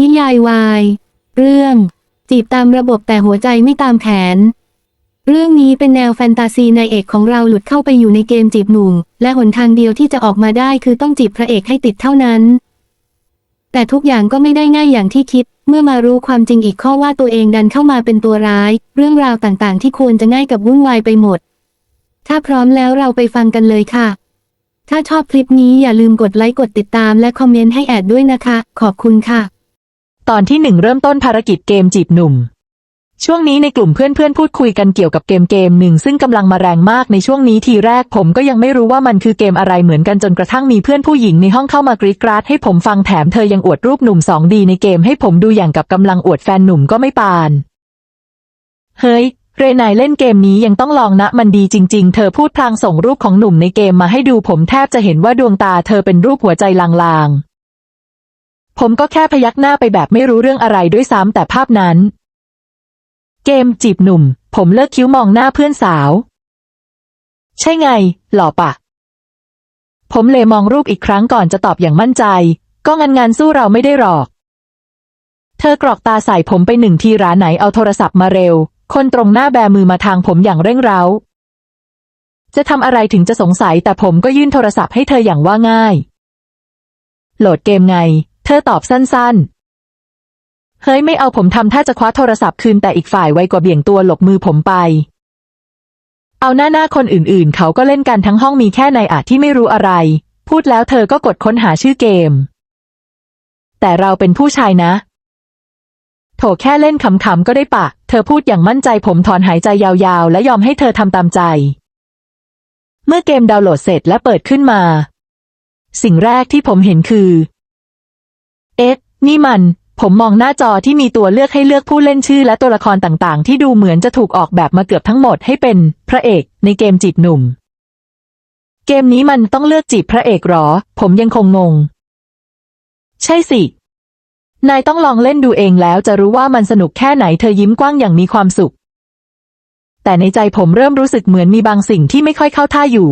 นิยายวาย เรื่อง จีบตามระบบแต่หัวใจไม่ตามแผน เรื่องนี้เป็นแนวแฟนตาซีนายเอกของเราหลุดเข้าไปอยู่ในเกมจีบหนุ่ม และหนทางเดียวที่จะออกมาได้คือต้องจีบพระเอกให้ติดเท่านั้น แต่ทุกอย่างก็ไม่ได้ง่ายอย่างที่คิด เมื่อมารู้ความจริงอีกข้อว่าตัวเองดันเข้ามาเป็นตัวร้าย เรื่องราวต่างๆ ที่ควรจะง่ายกับวุ่นวายไปหมด ถ้าพร้อมแล้วเราไปฟังกันเลยค่ะถ้าชอบคลิปนี้อย่าลืมกดไลค์กดติดตามและคอมเมนต์ให้แอดด้วยนะคะ ขอบคุณค่ะ ตอนที่หนึ่งเริ่มต้นภารกิจเกมจีบหนุ่ม ช่วงนี้ในกลุ่มเพื่อนๆพูดคุยกันเกี่ยวกับเกมเกมหนึ่งซึ่งกำลังมาแรงมากในช่วงนี้ทีแรกผมก็ยังไม่รู้ว่ามันคือเกมอะไรเหมือนกันจนกระทั่งมีเพื่อนผู้หญิงในห้องเข้ามากรีดกราดให้ผมฟังแถมเธอยังอวดรูปหนุ่มสองดีในเกมให้ผมดูอย่างกับกำลังอวดแฟนหนุ่มก็ไม่ปาน เฮ้ยเรนายเล่นเกมนี้ยังต้องลองนะมันดีจริง ๆ เธอพูดพลางส่งรูปของหนุ่มในเกมมาให้ดูผมแทบจะเห็นว่าดวงตาเธอเป็นรูปหัวใจลางๆ ผมก็แค่พยักหน้าไปแบบไม่รู้เรื่องอะไรด้วยซ้ำแต่ภาพนั้น เกมจีบหนุ่ม ผมเลิกคิ้วมองหน้าเพื่อนสาว ใช่ไง หล่อปะ ผมเลยมองรูปอีกครั้งก่อนจะตอบอย่างมั่นใจ ก็งันงานสู้เราไม่ได้หรอก เธอกรอกตาใส่ผมไปหนึ่งทีร้านไหนเอาโทรศัพท์มาเร็ว คนตรงหน้าแบมือมาทางผมอย่างเร่งเร้า จะทำอะไรถึงจะสงสัยแต่ผมก็ยื่นโทรศัพท์ให้เธออย่างว่าง่าย โหลดเกมไง ธอตอบสั้นๆ เฮ้ยไม่เอาผมทำท่าจะคว้าโทรศัพท์คืนแต่อีกฝ่ายไวกว่าเบี่ยงตัวหลบมือผมไป เอาหน้าหน้าคนอื่นๆ เขาก็เล่นกันทั้งห้องมีแค่นายอาจที่ไม่รู้อะไร พูดแล้วเธอก็กดค้นหาชื่อเกม แต่เราเป็นผู้ชายนะ โถแค่เล่นขำๆก็ได้ปะ เธอพูดอย่างมั่นใจผมถอนหายใจยาวๆ และยอมให้เธอทำตามใจ เมื่อเกมดาวน์โหลดเสร็จและเปิดขึ้นมา สิ่งแรกที่ผมเห็นคือ เอ๊ะ นี่มัน ผมมองหน้าจอที่มีตัวเลือกให้เลือกผู้เล่นชื่อและตัวละครต่างๆ ที่ดูเหมือนจะถูกออกแบบมาเกือบทั้งหมดให้เป็น พระเอกในเกมจีบหนุ่ม เกมนี้มันต้องเลือกจีบพระเอกหรอ ผมยังคงงง ใช่สิ นายต้องลองเล่นดูเองแล้วจะรู้ว่ามันสนุกแค่ไหนเธอยิ้มกว้างอย่างมีความสุข แต่ในใจผมเริ่มรู้สึกเหมือนมีบางสิ่งที่ไม่ค่อยเข้าท่าอยู่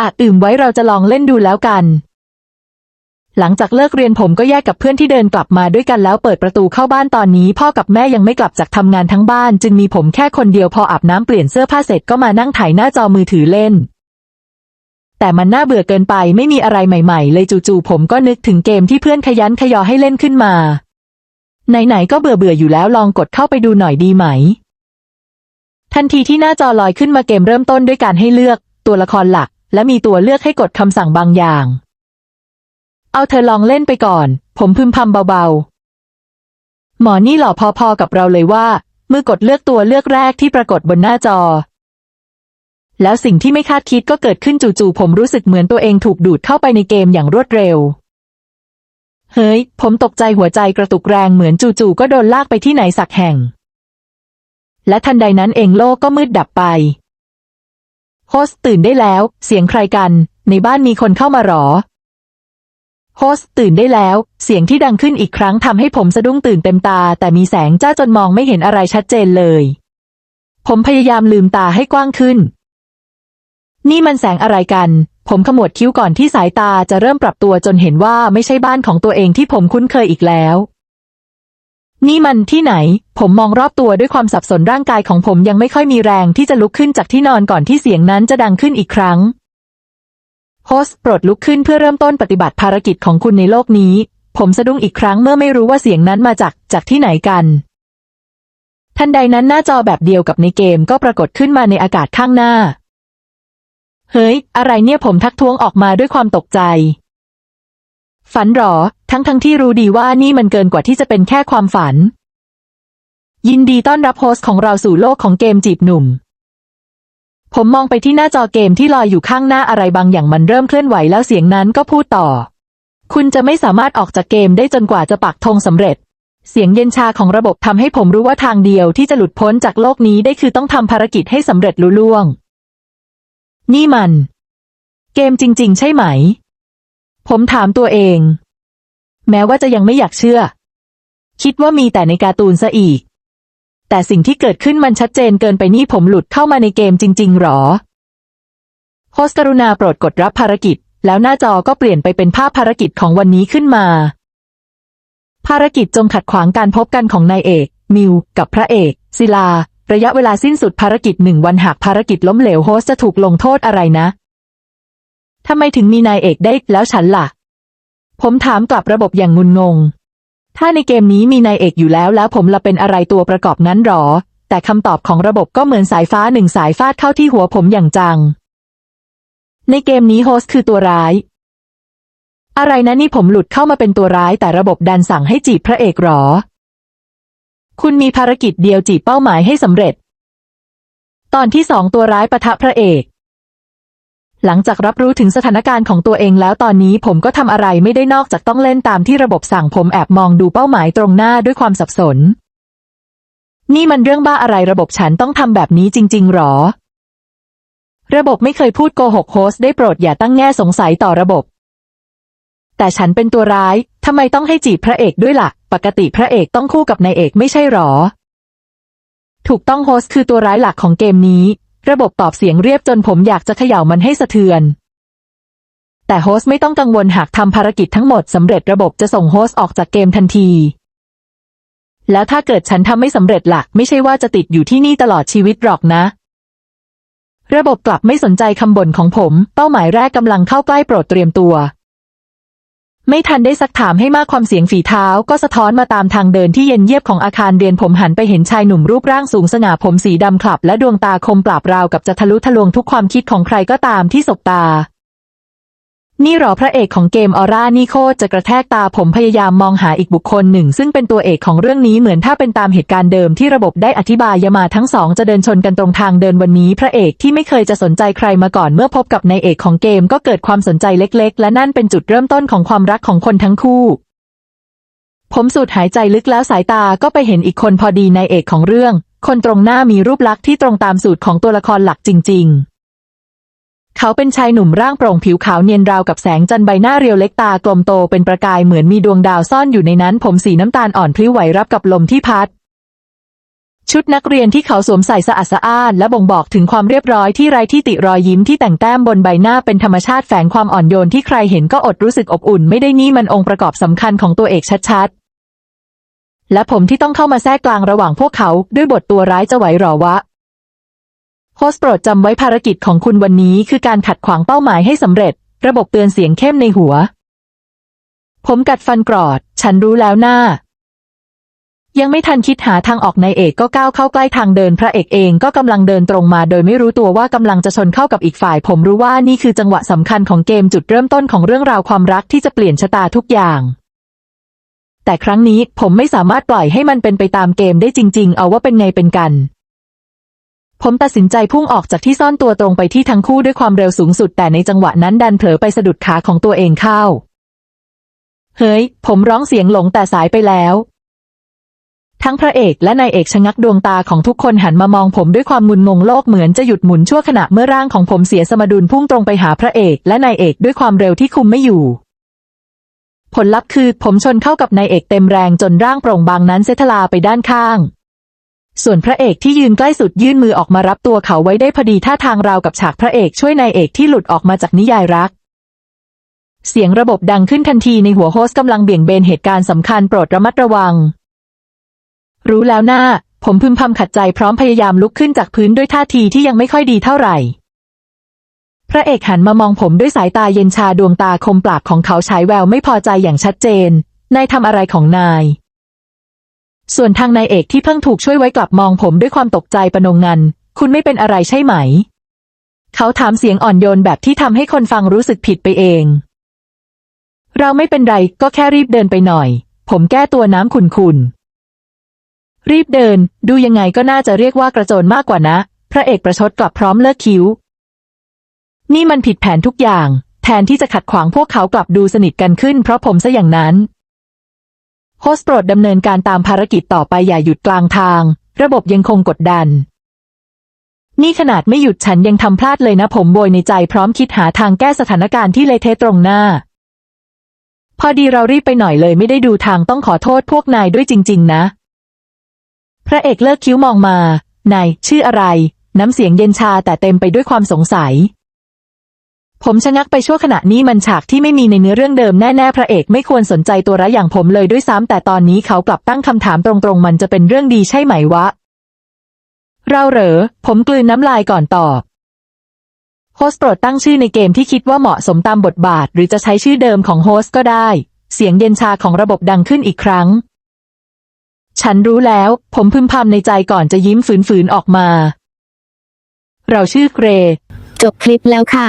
อาจอื่มไว้เราจะลองเล่นดูแล้วกัน หลังจากเลิกเรียนผมก็แยกกับเพื่อนที่เดินกลับมาด้วยกันแล้วเปิดประตูเข้าบ้านตอนนี้ พ่อกับแม่ยังไม่กลับจากทำงานทั้งบ้าน จึงมีผมแค่คนเดียวพออาบน้ำเปลี่ยนเสื้อผ้าเสร็จก็มานั่งถ่ายหน้าจอมือถือเล่น แต่มันน่าเบื่อเกินไปไม่มีอะไรใหม่ๆ เลยจู่ๆผมก็นึกถึงเกมที่เพื่อนขยันขยอให้เล่นขึ้นมา ไหนๆก็เบื่อเบื่อๆอยู่แล้วลองกดเข้าไปดูหน่อยดีไหม ทันทีที่หน้าจอลอยขึ้นมาเกมเริ่มต้นด้วยการให้เลือก ตัวละครหลัก และมีตัวเลือกให้กดคำสั่งบางอย่าง เอาเธอลองเล่นไปก่อน ผมพึมพำเบาๆ หมอนี่หล่อพอๆกับเราเลยว่าเมื่อกดเลือกตัวเลือกแรกที่ปรากฏบนหน้าจอ แล้วสิ่งที่ไม่คาดคิดก็เกิดขึ้นจู่ๆผมรู้สึกเหมือนตัวเองถูกดูดเข้าไปในเกมอย่างรวดเร็ว เฮ้ย ผมตกใจหัวใจกระตุกแรงเหมือนจู่ๆก็โดนลากไปที่ไหนสักแห่ง และทันใดนั้นเองโลกก็มืดดับไปโฮสต์ตื่นได้แล้ว เสียงใครกัน ในบ้านมีคนเข้ามาหรอ โฮสตื่นได้แล้ว เสียงที่ดังขึ้นอีกครั้งทำให้ผมสะดุ้งตื่นเต็มตา แต่มีแสงจ้าจนมองไม่เห็นอะไรชัดเจนเลย ผมพยายามลืมตาให้กว้างขึ้น นี่มันแสงอะไรกัน ผมขมวดคิ้วก่อนที่สายตาจะเริ่มปรับตัวจนเห็นว่าไม่ใช่บ้านของตัวเองที่ผมคุ้นเคยอีกแล้ว นี่มันที่ไหน ผมมองรอบตัวด้วยความสับสนร่างกายของผมยังไม่ค่อยมีแรงที่จะลุกขึ้นจากที่นอนก่อนที่เสียงนั้นจะดังขึ้นอีกครั้ง โฮสต์โปรดลุกขึ้นเพื่อเริ่มต้นปฏิบัติภารกิจของคุณในโลกนี้ ผมสะดุ้งอีกครั้งเมื่อไม่รู้ว่าเสียงนั้นมาจากจากที่ไหนกัน ทันใดนั้นหน้าจอแบบเดียวกับในเกมก็ปรากฏขึ้นมาในอากาศข้างหน้า เฮ้ย อะไรเนี่ยผมทักท้วงออกมาด้วยความตกใจ ฝันหรอ ทั้งทั้งที่รู้ดีว่านี่มันเกินกว่าที่จะเป็นแค่ความฝัน ยินดีต้อนรับโฮสต์ของเราสู่โลกของเกมจีบหนุ่ม ผมมองไปที่หน้าจอเกมที่ลอยอยู่ข้างหน้าอะไรบางอย่างมันเริ่มเคลื่อนไหวแล้วเสียงนั้นก็พูดต่อ คุณจะไม่สามารถออกจากเกมได้จนกว่าจะปักธงสำเร็จ เสียงเย็นชาของระบบทำให้ผมรู้ว่าทางเดียวที่จะหลุดพ้นจากโลกนี้ได้คือต้องทำภารกิจให้สำเร็จลุล่วง นี่มัน เกมจริง ๆ ใช่ไหม ผมถามตัวเอง แม้ว่าจะยังไม่อยากเชื่อ คิดว่ามีแต่ในการ์ตูนซะอีก แต่สิ่งที่เกิดขึ้นมันชัดเจนเกินไปนี่ผมหลุดเข้ามาในเกมจริง ๆ หรอ โฮสกรุณาโปรดกดรับภารกิจ แล้วหน้าจอก็เปลี่ยนไปเป็นภาพภารกิจของวันนี้ขึ้นมา ภารกิจจงขัดขวางการพบกันของนายเอก มิว กับพระเอก ศิลา ระยะเวลาสิ้นสุดภารกิจหนึ่งวันหากภารกิจล้มเหลวโฮสจะถูกลงโทษอะไรนะทำไมถึงมีนายเอกได้แล้วฉันล่ะ ผมถามกลับระบบอย่างงุนงง ถ้าในเกมนี้มีนายเอกอยู่แล้วแล้วผมละเป็นอะไรตัวประกอบนั้นหรอ แต่คำตอบของระบบก็เหมือนสายฟ้าหนึ่งสายฟาดเข้าที่หัวผมอย่างจัง ในเกมนี้โฮสต์คือตัวร้าย อะไรนะนี่ผมหลุดเข้ามาเป็นตัวร้ายแต่ระบบดันสั่งให้จีบพระเอกหรอ คุณมีภารกิจเดียวจีบเป้าหมายให้สำเร็จ ตอนที่สองตัวร้ายปะทะพระเอก หลังจากรับรู้ถึงสถานการณ์ของตัวเองแล้วตอนนี้ผมก็ทำอะไรไม่ได้นอกจากต้องเล่นตามที่ระบบสั่งผมแอบมองดูเป้าหมายตรงหน้าด้วยความสับสน นี่มันเรื่องบ้าอะไรระบบฉันต้องทำแบบนี้จริง ๆหรอ ระบบไม่เคยพูดโกหกโฮสได้โปรดอย่าตั้งแง่สงสัยต่อระบบ แต่ฉันเป็นตัวร้ายทำไมต้องให้จีบพระเอกด้วยละ่ะ ปกติพระเอกต้องคู่กับนายเอกไม่ใช่หรอ ถูกต้องโฮสคือตัวร้ายหลักของเกมนี้ ระบบตอบเสียงเรียบจนผมอยากจะเขย่ามันให้สะเทือน แต่โฮสไม่ต้องกังวลหากทำภารกิจทั้งหมดสำเร็จระบบจะส่งโฮสออกจากเกมทันที แล้วถ้าเกิดฉันทำไม่สำเร็จหลักไม่ใช่ว่าจะติดอยู่ที่นี่ตลอดชีวิตหรอกนะ ระบบกลับไม่สนใจคำบ่นของผม เป้าหมายแรกกำลังเข้าใกล้โปรดเตรียมตัว ไม่ทันได้ซักถามให้มากความเสียงฝีเท้าก็สะท้อนมาตามทางเดินที่เย็นเยียบของอาคารเรียนผมหันไปเห็นชายหนุ่มรูปร่างสูงสง่าผมสีดำคลับและดวงตาคมปราบราวกับจะทะลุทะลวงทุกความคิดของใครก็ตามที่สบตา นี่หรอพระเอกของเกมออร่านี่โคตรจะกระแทกตาผมพยายามมองหาอีกบุคคลหนึ่ง ซึ่งเป็นตัวเอกของเรื่องนี้เหมือนถ้าเป็นตามเหตุการณ์เดิมที่ระบบได้อธิบายยามาทั้งสองจะเดินชนกันตรงทางเดินวันนี้ พระเอกที่ไม่เคยจะสนใจใครมาก่อนเมื่อพบกับนายเอกของเกมก็เกิดความสนใจเล็ก ๆ และนั่นเป็นจุดเริ่มต้นของความรักของคนทั้งคู่ผมสูดหายใจลึกแล้วสายตาก็ไปเห็นอีกคนพอดีนายเอกของเรื่อง คนตรงหน้ามีรูปลักษณ์ที่ตรงตามสูตรของตัวละครหลักจริง ๆ เขาเป็นชายหนุ่มร่างโปร่งผิวขาวเนียนราวกับแสงจันใบหน้าเรียวเล็กตากลมโตเป็นประกายเหมือนมีดวงดาวซ่อนอยู่ในนั้น ผมสีน้ำตาลอ่อนพลิ้วไหวรับกับลมที่พัด ชุดนักเรียนที่เขาสวมใส่สะอาดสะอ้านและบ่งบอกถึงความเรียบร้อยที่ไร้ที่ติรอยยิ้มที่แต่งแต้มบนใบหน้าเป็นธรรมชาติแฝงความอ่อนโยนที่ใครเห็นก็อดรู้สึกอบอุ่นไม่ได้นี่มันองค์ประกอบสำคัญของตัวเอกชัดๆและผมที่ต้องเข้ามาแทรกกลางระหว่างพวกเขาด้วยบทตัวร้ายจะไหวหรอวะ โฮสต์โปรดจำไว้ภารกิจของคุณวันนี้คือการขัดขวางเป้าหมายให้สำเร็จ ระบบเตือนเสียงเข้มในหัว ผมกัดฟันกรอด ฉันรู้แล้วหน้า ยังไม่ทันคิดหาทางออกนายเอกก็ก้าวเข้าใกล้ทางเดินพระเอกเองก็กำลังเดินตรงมา โดยไม่รู้ตัวว่ากำลังจะชนเข้ากับอีกฝ่าย ผมรู้ว่านี่คือจังหวะสำคัญของเกมจุดเริ่มต้นของเรื่องราวความรักที่จะเปลี่ยนชะตาทุกอย่างแต่ครั้งนี้ผมไม่สามารถปล่อยให้มันเป็นไปตามเกมได้จริง ๆ เอาว่าเป็นไงเป็นกัน ผมตัดสินใจพุ่งออกจากที่ซ่อนตัวตรงไปที่ทั้งคู่ด้วยความเร็วสูงสุดแต่ในจังหวะนั้นดันเผลอไปสะดุดขาของตัวเองเข้า เฮ้ย ผมร้องเสียงหลงแต่สายไปแล้ว ทั้งพระเอกและนายเอกชะงักดวงตาของทุกคนหันมามองผมด้วยความงุนงงโลกเหมือนจะหยุดหมุนชั่วขณะเมื่อร่างของผมเสียสมดุลพุ่งตรงไปหาพระเอกและนายเอกด้วยความเร็วที่คุมไม่อยู่ผลลัพธ์คือผมชนเข้ากับนายเอกเต็มแรงจนร่างโปร่งบางนั้นเซทลาไปด้านข้าง ส่วนพระเอกที่ยืนใกล้สุดยื่นมือออกมารับตัวเขาไว้ได้พอดีท่าทางราวกับฉากพระเอกช่วยนายเอกที่หลุดออกมาจากนิยายรัก เสียงระบบดังขึ้นทันทีในหัวโฮสต์กำลังเบี่ยงเบนเหตุการณ์สำคัญโปรดระมัดระวัง รู้แล้วหน้า ผมพึมพำขัดใจพร้อมพยายามลุกขึ้นจากพื้นด้วยท่าทีที่ยังไม่ค่อยดีเท่าไหร่ พระเอกหันมามองผมด้วยสายตาเย็นชาดวงตาคมปราบของเขาฉายแววไม่พอใจอย่างชัดเจนนายทำอะไรของนาย ส่วนทางนายเอกที่เพิ่งถูกช่วยไว้กลับมองผมด้วยความตกใจประนงงัน คุณไม่เป็นอะไรใช่ไหม เขาถามเสียงอ่อนโยนแบบที่ทำให้คนฟังรู้สึกผิดไปเอง เราไม่เป็นไรก็แค่รีบเดินไปหน่อย ผมแก้ตัวน้ำขุนขุนๆรีบเดิน ดูยังไงก็น่าจะเรียกว่ากระโจนมากกว่านะ พระเอกประชดกลับพร้อมเลิกคิ้ว นี่มันผิดแผนทุกอย่าง แทนที่จะขัดขวางพวกเขากลับดูสนิทกันขึ้นเพราะผมซะอย่างนั้น โฮสต์โปรดดำเนินการตามภารกิจต่อไปอย่าหยุดกลางทาง ระบบยังคงกดดัน นี่ขนาดไม่หยุดฉันยังทำพลาดเลยนะผมโบยในใจพร้อมคิดหาทางแก้สถานการณ์ที่เลเทตรงหน้า พอดีเรารีบไปหน่อยเลยไม่ได้ดูทางต้องขอโทษพวกนายด้วยจริง ๆ นะ พระเอกเลิกคิ้วมองมา นายชื่ออะไร น้ำเสียงเย็นชาแต่เต็มไปด้วยความสงสัย ผมชะงักไปชั่วขณะนี้มันฉากที่ไม่มีในเนื้อเรื่องเดิมแน่ๆพระเอกไม่ควรสนใจตัวร้ายอย่างผมเลยด้วยซ้ำแต่ตอนนี้เขากลับตั้งคำถามตรงๆ มันจะเป็นเรื่องดีใช่ไหมวะ เราเหรอ ผมกลืนน้ำลายก่อนตอบโฮสต์โปรดตั้งชื่อในเกมที่คิดว่าเหมาะสมตามบทบาท หรือจะใช้ชื่อเดิมของโฮสต์ก็ได้ เสียงเย็นชาของระบบดังขึ้นอีกครั้ง ฉันรู้แล้ว ผมพึมพำในใจก่อนจะยิ้มฝืนๆออกมา เราชื่อเกร จบคลิปแล้วค่ะ